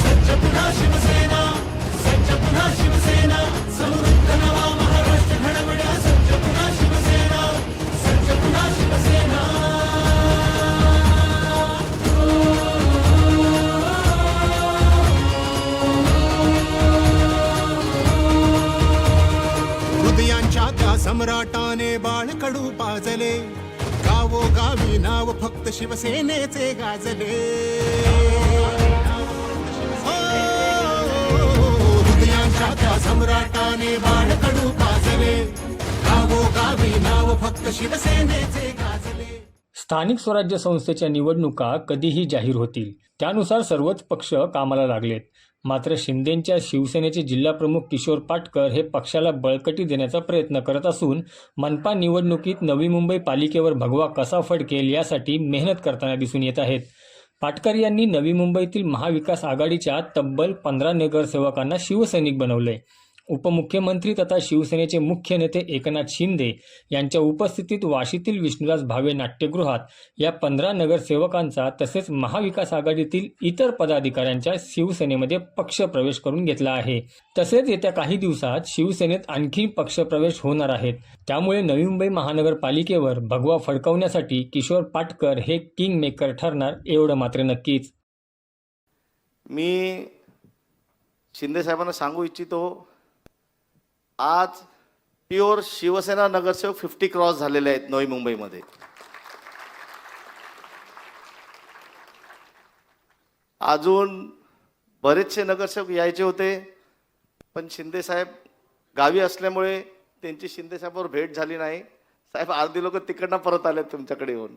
सज्ज पुन्हा सम्राटाने बाळकडू पाजले गावो गावी नाव फक्त शिवसेनेचे गाजले. हृदयांच्या त्या सम्राटाने बाळकडू पाजले. गावो गावी नाव फक्त शिवसेनेचे गाजले. स्थानिक स्वराज्य संस्थेच्या निवडणुका कधीही जाहीर होतील. त्यानुसार सर्वच पक्ष कामाला लागलेत. मात्र शिंदेंच्या शिवसेनेचे जिल्हाप्रमुख किशोर पाटकर हे पक्षाला बळकटी देण्याचा प्रयत्न करत असून मनपा निवडणुकीत नवी मुंबई पालिकेवर भगवा कसा फडकेल यासाठी मेहनत करताना दिसून येत आहेत. पाटकर यांनी नवी मुंबईतील महाविकास आघाडीच्या तब्बल पंधरा नगरसेवकांना शिवसैनिक बनवले उपमुख्यमंत्री तथा शिवसेनेचे मुख्य नेते एकनाथ शिंदे यांच्या उपस्थितीत वाशीतील विष्णुदास भावे नाट्यगृहात या पंधरा नगरसेवकांचा तसेच महाविकास आघाडीतील इतर पदाधिकाऱ्यांच्या शिवसेनेमध्ये पक्षप्रवेश करून घेतला आहे. तसेच येत्या काही दिवसात शिवसेनेत आणखी पक्षप्रवेश होणार आहेत. त्यामुळे नवी मुंबई महानगरपालिकेवर भगवा फडकवण्यासाठी किशोर पाटकर हे किंग मेकर ठरणार एवढं मात्र नक्कीच. मी शिंदे साहेबांना सांगू इच्छितो आज प्युअर शिवसेना नगरसेवक फिफ्टी क्रॉस झालेले आहेत नवी मुंबईमध्ये. अजून बरेचसे नगरसेवक यायचे होते पण शिंदे साहेब गावी असल्यामुळे त्यांची शिंदेसाहेबावर भेट झाली नाही. साहेब अर्धी लोक तिकडनं परत आले तुमच्याकडे येऊन.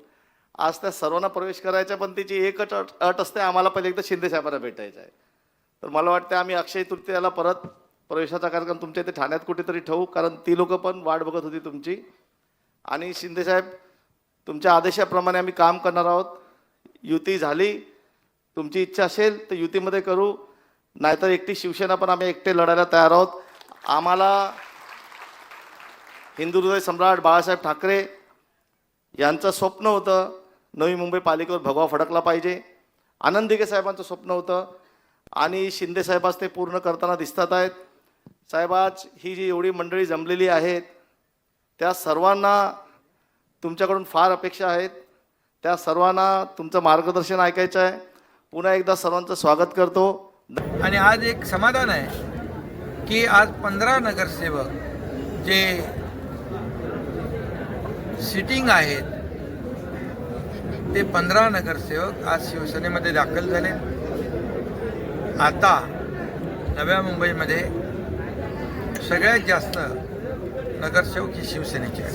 आज त्या सर्वांना प्रवेश करायचा पण त्याची एकच अट अट असते आम्हाला पहिले एकदा शिंदेसाहेबांना भेटायचं आहे. तर मला वाटतं आम्ही अक्षय तृतीयाला परत प्रवेशाचा कार्यक्रम तुमच्या इथे ठाण्यात कुठेतरी ठेवू कारण ती लोक पण वाट बघत होती तुमची. आणि शिंदेसाहेब तुमच्या आदेशाप्रमाणे आम्ही काम करणार आहोत. युती झाली तुमची इच्छा असेल तर युतीमध्ये करू. नाहीतर एकटी शिवसेना पण आम्ही एकटे लढायला तयार आहोत. आम्हाला हिंदू हृदय सम्राट बाळासाहेब ठाकरे यांचं स्वप्न होतं नवी मुंबई पालिकेवर भगवा फडकला पाहिजे. आनंदिके साहेबांचं स्वप्न होतं. आणि शिंदे साहेब ते पूर्ण करताना दिसतात आहेत. साहेब आज ही जी एवढी मंडळी जमलेली आहेत त्या सर्वांना तुमच्याकडून फार अपेक्षा आहेत. त्या सर्वांना तुमचं मार्गदर्शन ऐकायचं आहे. पुन्हा एकदा सर्वांचं स्वागत करतो. आणि आज एक समाधान आहे की आज पंधरा नगरसेवक जे सिटिंग आहेत ते पंधरा नगरसेवक आज शिवसेनेमध्ये दाखल झाले. आता नव्या मुंबईमध्ये सगळ्यात जास्त नगरसेवक ही शिवसेनेचे आहे